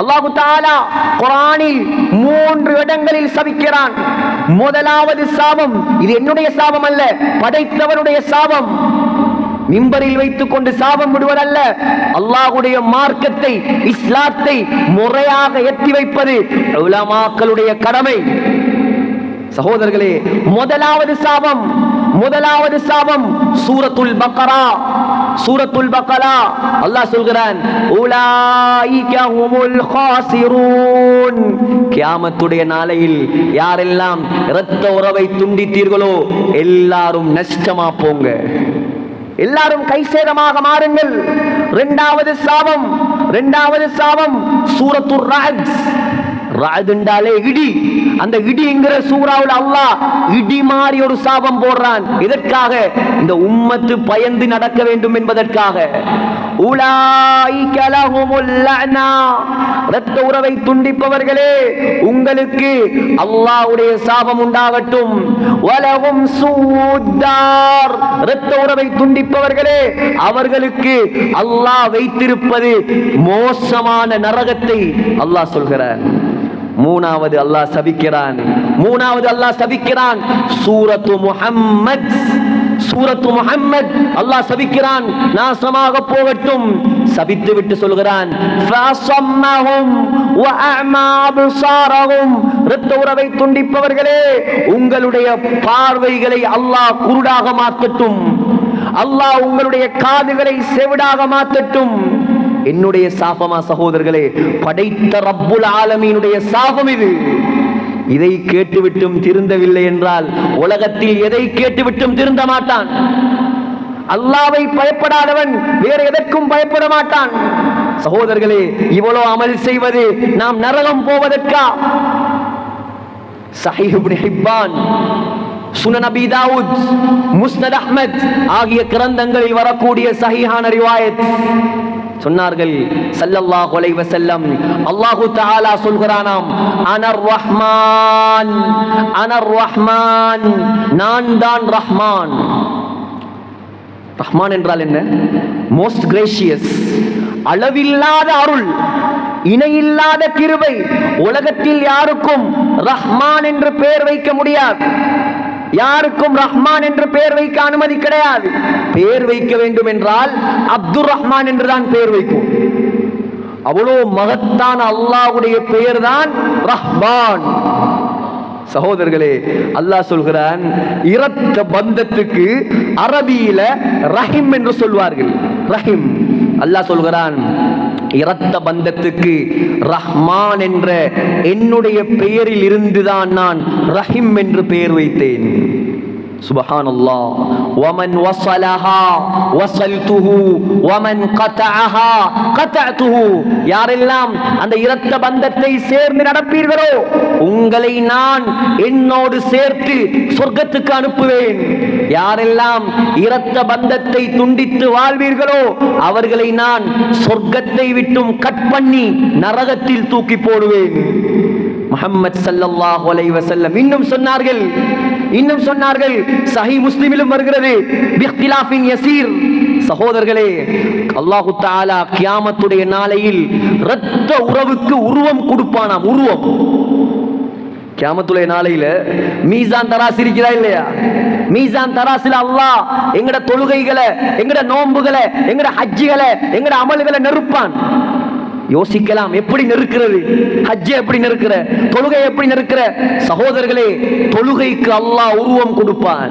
அல்லாஹு தாலா குரானில் மூன்று இடங்களில் சபிக்கிறான். முதலாவது சாபம் இது என்னுடைய சாபம் அல்ல படைத்தவனுடைய சாபம். மிம்பரில் வைத்துக் கொண்டு சாபம் விடுவதல்ல அல்லாஹுடைய மார்க்கத்தை இஸ்லாத்தை முறையாக எத்தி வைப்பது உலமாக்களுடைய கடமை. சகோதரர்களே முதலாவது சாபம் முதலாவது சாபம் சூரத்துல் பக்கரா சூரத்துல் பக்கலா. அல்லாஹ் சொல்கிறான் உலாயிக ஹுமுல் காசிரூன் கியாமத்துடைய நாளையில் யாரெல்லாம் இரத்த உறவை துண்டித்தீர்களோ எல்லாரும் நஷ்டமா போங்க. எல்லாரும் கைசேதமாக மாறுங்கள். இரண்டாவது சாபம் இரண்டாவது சாபம் சூரத்துர் ராஜ் ராதுண்டாலே இடி. அந்த இடிங்கிற சூறாவில் அல்லாஹ் இடி மாறி ஒரு சாபம் போடுறான். இதற்காக இந்த உம்மத்து பயந்து நடக்க வேண்டும் என்பதற்காக. ரத்த இரத்த உறவை துண்டிப்பவர்களே உங்களுக்கு அல்லாஹ்வுடைய சாபம் உண்டாகட்டும். வலவும் சூதார். இரத்த உறவை துண்டிப்பவர்களே அவர்களுக்கு அல்லாஹ் வைத்திருப்பது மோசமான நரகத்தை அல்லாஹ் சொல்கிறார் மூணாவது அல்லாஹ் சபிக்கிறான். மூணாவது அல்லாஹ் சபிக்கிறான். சூரத்து முஹம்மத். சூரத்து முஹம்மத். அல்லாஹ் சபிக்கிறான். நாசமாக போகட்டும். சபித்து விட்டு சொல்கிறான். இரத்த உறவை துண்டிப்பவர்களே உங்களுடைய பார்வைகளை அல்லாஹ் குருடாக மாற்றட்டும். அல்லாஹ் உங்களுடைய காதுகளை செவிடாக மாற்றட்டும். என்னுடைய சாபமா சகோதரர்களே படைத்த ரப்புல் ஆலமீனுடைய சாபம் இது. இதை கேட்டுவிட்டும் திருந்தவில்லை என்றால் உலகத்தில் எதை கேட்டுவிட்டும் திருந்த மாட்டான்? அல்லாவை பயப்படாதவன் வேற எதற்கும் பயப்பட மாட்டான். சகோதரர்களே இவ்வளவு அமல் செய்வது நாம் நரகம் போவதற்கா? சஹீஹ் ஹிப்பான் சுனன் அபி தாவூத் முஸ்னத் அஹ்மத் ஆகிய கிரந்தங்களில் வரக்கூடிய சஹிஹான ரிவாயத். சொன்னார்கள் ஸல்லல்லாஹு அலைஹி வஸல்லம். அல்லாஹு தஆலா சொல்கிறானாம் அனர் ரஹ்மான் அனர் ரஹ்மான் நான் தான் ரஹ்மான். ரஹ்மான் என்றால் என்ன? மோஸ்ட் கிரேஷியஸ் அளவில்லாத அருள் இணையில்லாத கிருபை உலகத்தில் யாருக்கும் ரஹ்மான் என்று பெயர் வைக்க முடியாது. யாருக்கும் ரஹ்மான் என்று பெயர் வைக்க அனுமதி கிடையாது. பெயர் வைக்க வேண்டும் என்றால் அப்துர் ரஹ்மான் என்றுதான் பெயர் வைக்கும் அவ்வளோ மகத்தான அல்லாஹ்வுடைய பெயர் தான் ரஹ்மான். சகோதரர்களே அல்லாஹ் சொல்கிறான் இரத்த பந்தத்துக்கு அரபியில ரஹிம் என்று சொல்வார்கள். ரஹிம். அல்லாஹ் சொல்கிறான் இரத்த பந்தத்துக்கு ரஹ்மான் என்ற என்னுடைய பெயரில் இருந்துதான் நான் ரஹிம் என்று பெயர் வைத்தேன். சுபஹான் அல்லாஹ் ومن وصلها وصلته ومن قطعها قطعته யாரெல்லாம் அந்த இரத்த பந்தத்தை சேர்ந்து நடப்பீர்களோ உங்களை நான் என்னோடு சேர்த்து சொர்க்கத்துக்கு அனுப்புவேன் யாரெல்லாம் இரத்த பந்தத்தை துண்டித்து வாழ்வீர்களோ அவர்களை நான் சொர்க்கத்தை விட்டும் கட் பண்ணி நரகத்தில் தூக்கி போடுவேன் முஹம்மத் ஸல்லல்லாஹு அலைஹி வஸல்லம் இன்னும் சொன்னார்கள் இன்னும் சொன்னார்கள் சஹி முஸ்லிமிலும் வருகிறது யசீர். சகோதரர்களே அல்லாஹு தாலா கியாமத்துடைய நாளையில் இரத்த உறவுக்கு உருவம் கொடுப்பானாம் உருவம். கியாமத்துடைய நாளையில மீசான் தராசு இருக்கிறா இல்லையா? மீசான் தராசில அல்லாஹ் எங்கட தொழுகைகளை எங்கட நோன்புகளை எங்கட ஹஜ்ஜிகளை எங்கட அமல்களை நெருப்பான். யோசிக்கலாம். எப்படி நெருக்கிறது? ஹஜ்ஜ எப்படி நெருக்கிற? தொழுகை எப்படி நெருக்கிற? சகோதரர்களே தொழுகைக்கு அல்லாஹ் உருவம் கொடுப்பான்.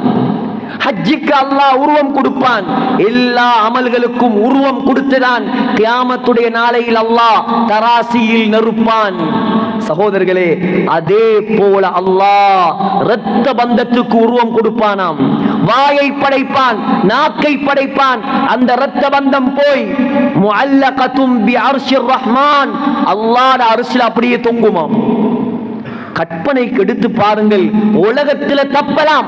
ஹஜ்ஜிக்கு அல்லாஹ் உருவம் கொடுப்பான். எல்லா அமல்களுக்கும் உருவம் கொடுத்துதான் கியாமத்துடைய நாளையில் அல்லாஹ் தராசியில் நெருப்பான். சகோதரர்களே அதே போல அல்லாஹ் இரத்த பந்தத்துக்கு உருவம் கொடுப்பானாம். வாயை படைப்பான் நாக்கை படைப்பான் அந்த இரத்த பந்தம் போய் முஅல்லகத்தும் பி அர்ஷிர் ரஹ்மான். அல்லாஹ்ட அரிசில் அப்படியே தொங்குமாம். கற்பனைக்கு எடுத்து பாருங்கள் உலகத்துல தப்பலாம்.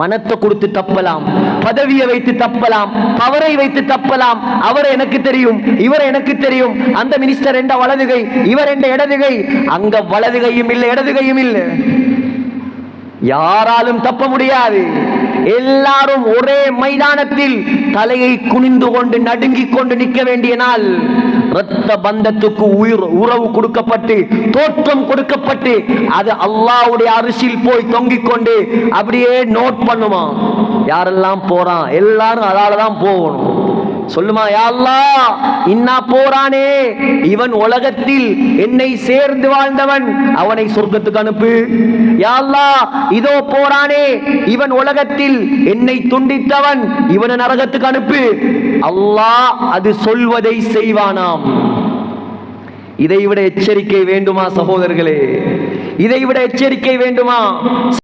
பணத்தை கொடுத்து தப்பலாம் பதவியை வைத்து தப்பலாம் பவரை வைத்து தப்பலாம். அவரை எனக்கு தெரியும் இவர் எனக்கு தெரியும். அந்த மினிஸ்டர் என்ற வலதுகை இவர் என்ற இடதுகை. அங்க வலதுகையும் இல்லை இடதுகையும் இல்லை. யாராலும் தப்ப முடியாது. எல்லாரும் ஒரே மைதானத்தில் தலையை குனிந்து கொண்டு நடுங்கிக் கொண்டு நிற்க வேண்டிய நாள். இரத்த பந்தத்துக்கு உயிர் உறவு கொடுக்கப்பட்டு தோற்றம் கொடுக்கப்பட்டு அது அல்லாவுடைய அரிசியில் போய் தொங்கிக் கொண்டு அப்படியே நோட் பண்ணுமா? யாரெல்லாம் போறான்? எல்லாரும் அதால தான் போகணும். சொல்லுமா யா இன்னா போறானே இவன் உலகத்தில் என்னை சேர்ந்து வாழ்ந்தவன் அவனை சொர்க்கத்துக்கு அனுப்பு. இதோ போறானே இவன் உலகத்தில் என்னை துண்டித்தவன் இவனை நரகத்துக்கு அனுப்பு. அல்லாஹ் அது சொல்வதை செய்வானாம். இதை விட எச்சரிக்கை வேண்டுமா சகோதரர்களே? இதை விட எச்சரிக்கை வேண்டுமா?